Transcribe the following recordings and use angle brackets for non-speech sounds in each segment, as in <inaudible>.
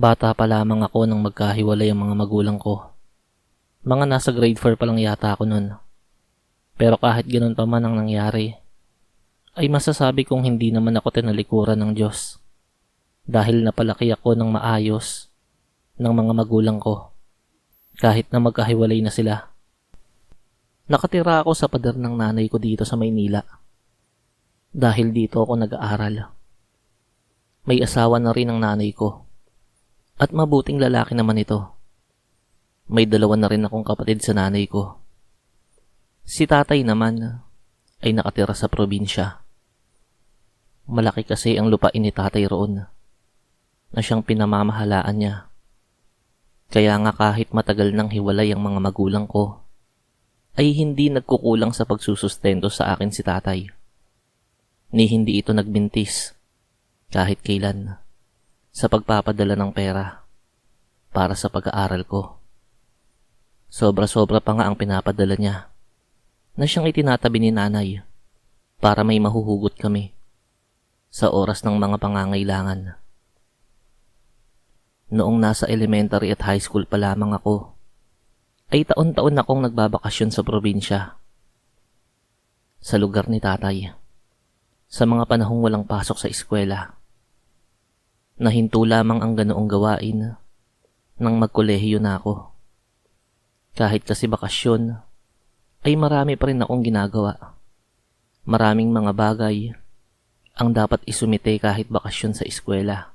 Bata pa lamang ako nang magkahiwalay ang mga magulang ko. Mga nasa grade 4 pa lang yata ako nun. Pero kahit ganun pa man ang nangyari, ay masasabi kong hindi naman ako tinalikuran ng Diyos. Dahil napalaki ako ng maayos ng mga magulang ko. Kahit na magkahiwalay na sila. Nakatira ako sa pader ng nanay ko dito sa Maynila. Dahil dito ako nag-aaral. May asawa na rin ang nanay ko. At mabuting lalaki naman ito. May dalawa na rin akong kapatid sa nanay ko. Si tatay naman ay nakatira sa probinsya. Malaki kasi ang lupain ni tatay roon na siyang pinamamahalaan niya. Kaya nga kahit matagal nang hiwalay ang mga magulang ko, ay hindi nagkukulang sa pagsusustento sa akin si tatay. Ni hindi ito nagbintis kahit kailan sa pagpapadala ng pera para sa pag-aaral ko. Sobra-sobra pa nga ang pinapadala niya na siyang itinatabi ni nanay para may mahuhugot kami sa oras ng mga pangangailangan. Noong nasa elementary at high school pa lamang ako, ay taon-taon akong nagbabakasyon sa probinsya. Sa lugar ni tatay. Sa mga panahong walang pasok sa eskwela. Nahinto lamang ang ganoong gawain nang magkolehiyo na ako. Kahit kasi bakasyon, ay marami pa rin akong ginagawa. Maraming mga bagay ang dapat isumite kahit bakasyon sa eskwela.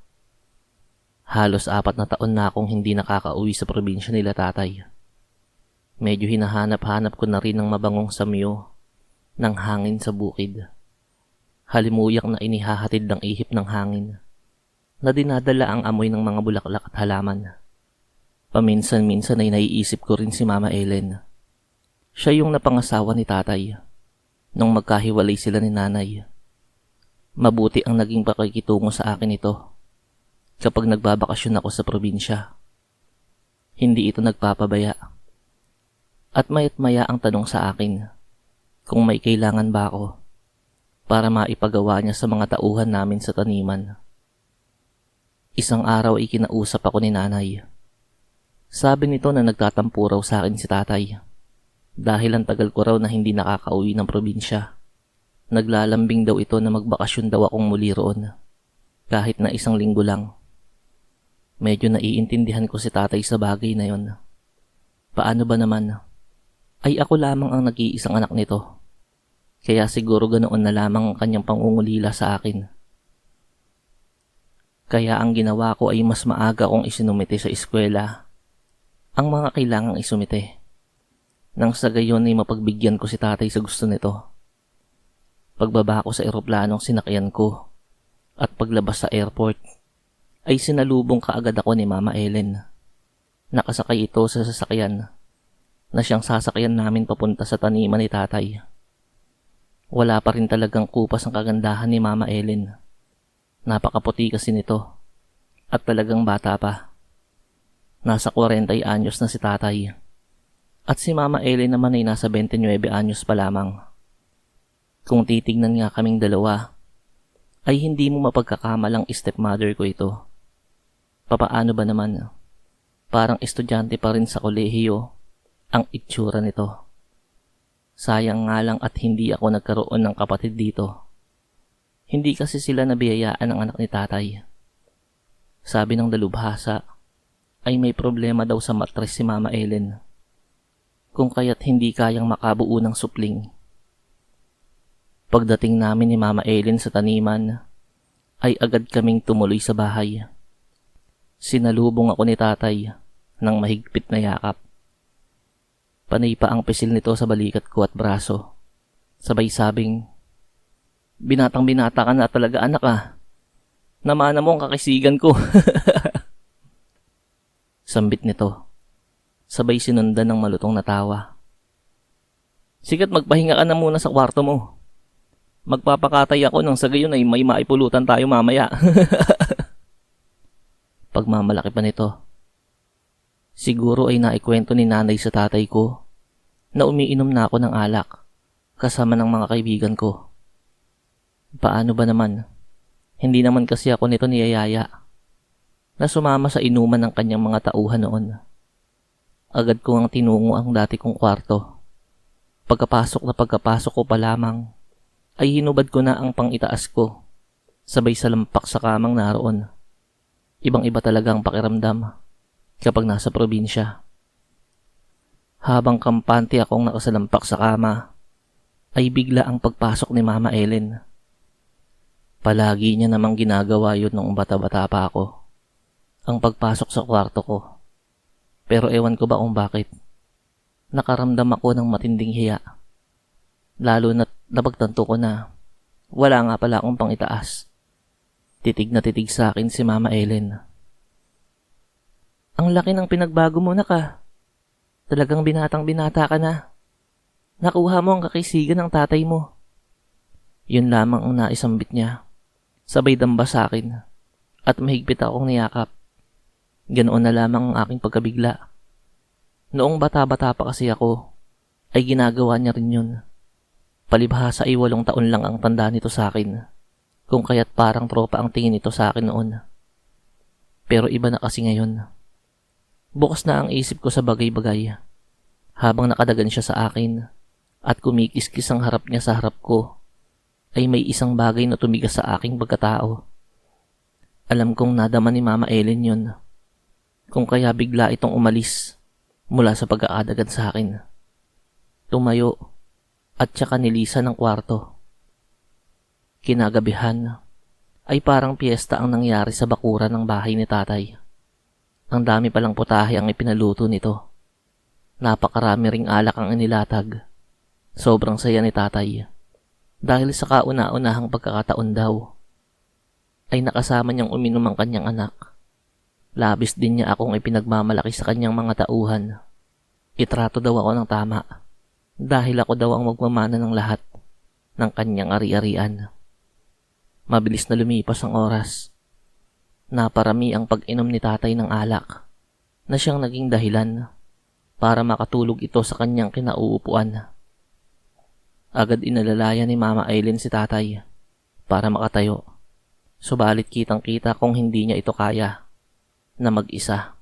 Halos apat na taon na akong hindi nakakauwi sa probinsya nila tatay. Medyo hinahanap-hanap ko na rin ang mabangong samyo ng hangin sa bukid. Halimuyak na inihahatid ng ihip ng hangin na dinadala ang amoy ng mga bulaklak at halaman. Paminsan-minsan ay naiisip ko rin si Mama Ellen. Siya yung napangasawa ni tatay nung magkahiwalay sila ni nanay. Mabuti ang naging pakikitungo sa akin ito kapag nagbabakasyon ako sa probinsya. Hindi ito nagpapabaya. At mayat maya ang tanong sa akin kung may kailangan ba ako para maipagawa niya sa mga tauhan namin sa taniman. Isang araw ay kinausap ako ni nanay. Sabi nito na nagtatampo raw sa akin si tatay dahil ang tagal ko raw na hindi nakakauwi ng probinsya. Naglalambing daw ito na magbakasyon daw akong muli roon kahit na isang linggo lang. Medyo naiintindihan ko si tatay sa bagay na yon. Paano ba naman? Ay ako lamang ang nag-iisang anak nito. Kaya siguro ganoon na lamang ang kanyang pangungulila sa akin. Kaya ang ginawa ko ay mas maaga kong isinumite sa eskwela ang mga kailangang isumite. Nang sa gayon ay mapagbigyan ko si tatay sa gusto nito. Pagbaba ko sa eroplanong sinakyan ko at paglabas sa airport ay sinalubong kaagad ako ni Mama Ellen. Nakasakay ito sa sasakyan na siyang sasakyan namin papunta sa taniman ni tatay. Wala pa rin talagang kupas ang kagandahan ni Mama Ellen. Napakaputi kasi nito at talagang bata pa. Nasa 40 anyos na si tatay. At si Mama Ellen naman ay nasa 29 anyos pa lamang. Kung titignan nga kaming dalawa, ay hindi mo mapagkakamalang stepmother ko ito. Papaano ba naman? Parang estudyante pa rin sa kolehiyo ang itsura nito. Sayang nga lang at hindi ako nagkaroon ng kapatid dito. Hindi kasi sila nabiyayaan ng anak ni tatay. Sabi ng dalubhasa, ay may problema daw sa matres si Mama Ellen. Kung kaya't hindi kayang makabuo ng supling. Pagdating namin ni Mama Ellen sa taniman, ay agad kaming tumuloy sa bahay. Sinalubong ako ni tatay ng mahigpit na yakap. Panay pa ang pisil nito sa balikat ko at braso. Sabay sabing, Binatang binata ka na talaga anak ah. Namana mo ang kakisigan ko. <laughs> Sambit nito. Sabay sinundan ng malutong na tawa. Sigat magpahinga ka na muna sa kwarto mo. Magpapakatay ako nang sa gayon ay may maipulutan tayo mamaya. <laughs> Pagmamalaki pa nito. Siguro ay naikwento ni nanay sa tatay ko na umiinom na ako ng alak kasama ng mga kaibigan ko. Paano ba naman? Hindi naman kasi ako nito niyayaya. na sumama sa inuman ng kanyang mga tauhan noon. Agad ko ang tinungo ang dati kong kwarto. Pagkapasok na pagkapasok ko pa lamang, ay hinubad ko na ang pangitaas ko, sabay sa lampak sa kamang naroon. Ibang iba talaga ang pakiramdam kapag nasa probinsya. Habang kampante akong nakasalampak sa kama, ay bigla ang pagpasok ni Mama Ellen. Palagi niya namang ginagawa yun nung bata-bata pa ako. Ang pagpasok sa kwarto ko. Pero ewan ko ba kung bakit. Nakaramdam ako ng matinding hiya. Lalo na napagtanto ko na wala nga pala akong pang itaas. Titig na titig sa akin si Mama Ellen. Ang laki ng pinagbago mo na ka. Talagang binatang binata ka na. Nakuha mo ang kakisigan ng tatay mo. Yun lamang ang naisambit niya. Sabay damba sa akin. At mahigpit akong niyakap. Ganoon na lamang ang aking pagkabigla. Noong bata-bata pa kasi ako, ay ginagawa niya rin yun. Palibhasa ay walong taon lang ang tanda nito sa akin. Kung kaya't parang tropa ang tingin nito sa akin noon. Pero iba na kasi ngayon. Bukas na ang isip ko sa bagay-bagay. Habang nakadagan siya sa akin at kumikiskis ang harap niya sa harap ko, ay may isang bagay na tumigas sa aking pagkatao. Alam kong nadama ni Mama Ellen yun. Kung kaya bigla itong umalis mula sa pag-aadagan sa akin. Tumayo at saka nilisan ng kwarto. Kinagabihan ay parang piyesta ang nangyari sa bakuran ng bahay ni tatay. Ang dami palang putahe ang ipinaluto nito. Napakarami ring alak ang inilatag. Sobrang saya ni tatay. Dahil sa kauna-unahang pagkakataon daw, ay nakasama niyang uminom ang kanyang anak. Labis din niya akong ipinagmamalaki sa kanyang mga tauhan. Itrato daw ako ng tama dahil ako daw ang magmamana ng lahat ng kanyang ari-arian. Mabilis na lumipas ang oras. Naparami ang pag-inom ni tatay ng alak na siyang naging dahilan para makatulog ito sa kanyang kinauupuan. Agad inalalaya ni Mama Aileen si tatay para makatayo. Subalit kitang kita kung hindi niya ito kaya na mag-isa.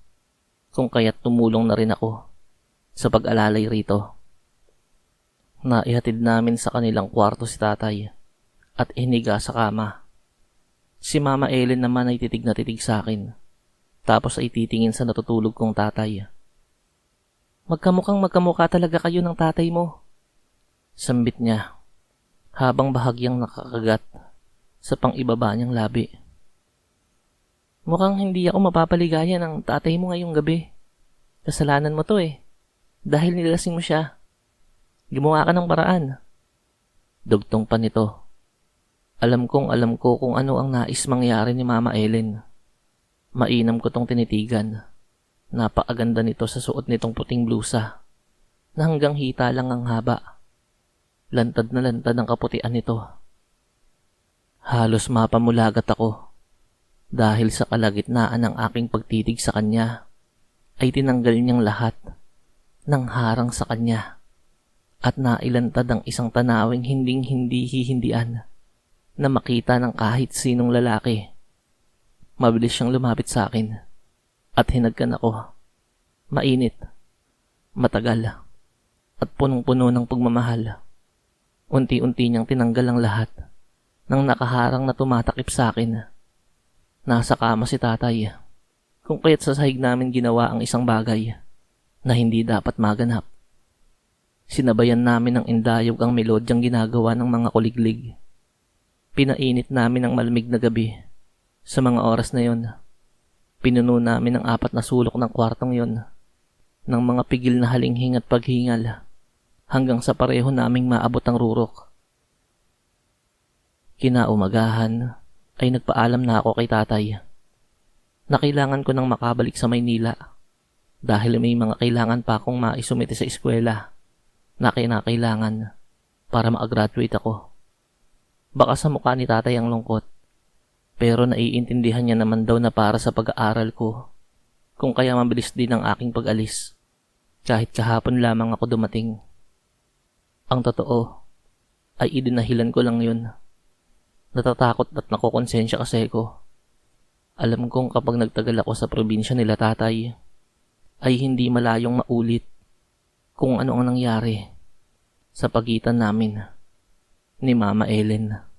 Kung kaya't tumulong na rin ako sa pag-alalay rito. Naihatid namin sa kanilang kwarto si tatay at iniga sa kama. Si Mama Ellen naman ay titig na titig sa akin. Tapos ay titingin sa natutulog kong tatay. Magkamukhang magkamukha talaga kayo ng tatay mo. Sambit niya habang bahagyang nakakagat sa pang-ibaba niyang labi. Mukhang hindi ako mapapaligaya ng tatay mo ngayong gabi. Kasalanan mo to eh. Dahil nilasing mo siya. Gumawa ka ng paraan. Dugtong pa nito. Alam kong alam ko kung ano ang nais mangyari ni Mama Ellen. Mainam ko tong tinitigan. Napaaganda nito sa suot nitong puting blusa na hanggang hita lang ang haba. Lantad na lantad ang kaputian nito. Halos mapamulagat ako dahil sa kalagitnaan ng aking pagtitig sa kanya ay tinanggal niyang lahat ng harang sa kanya at nailantad ang isang tanawing hinding hindi hihindian na makita ng kahit sinong lalaki. Mabilis siyang lumapit sa akin at hinagkan ako. Mainit, matagal, at punong-puno ng pagmamahal. Unti-unti niyang tinanggal ang lahat ng nakaharang na tumatakip sa akin. Nasa kama si tatay. Kung kaya't sa sahig namin ginawa ang isang bagay na hindi dapat maganap. Sinabayan namin ng indayog ang melodyang ginagawa ng mga kuliglig. Pinainit namin ang malamig na gabi. Sa mga oras na yon, pinuno namin ang apat na sulok ng kwartong yon ng mga pigil na halinghing at paghingal hanggang sa pareho naming maabot ang rurok. Kinaumagahan ay nagpaalam na ako kay tatay na kailangan ko nang makabalik sa Maynila dahil may mga kailangan pa akong maisumite sa eskwela na kinakailangan para ma-graduate ako. Baka sa mukha ni tatay ang lungkot pero naiintindihan niya naman daw na para sa pag-aaral ko kung kaya mabilis din ang aking pag-alis kahit kahapon lamang ako dumating. Ang totoo ay idinahilan ko lang yun. Natatakot at nakokonsensya kasi ko. Alam kong kapag nagtagal ako sa probinsya nila tatay, ay hindi malayong maulit kung ano ang nangyari sa pagitan namin ni Mama Ellen.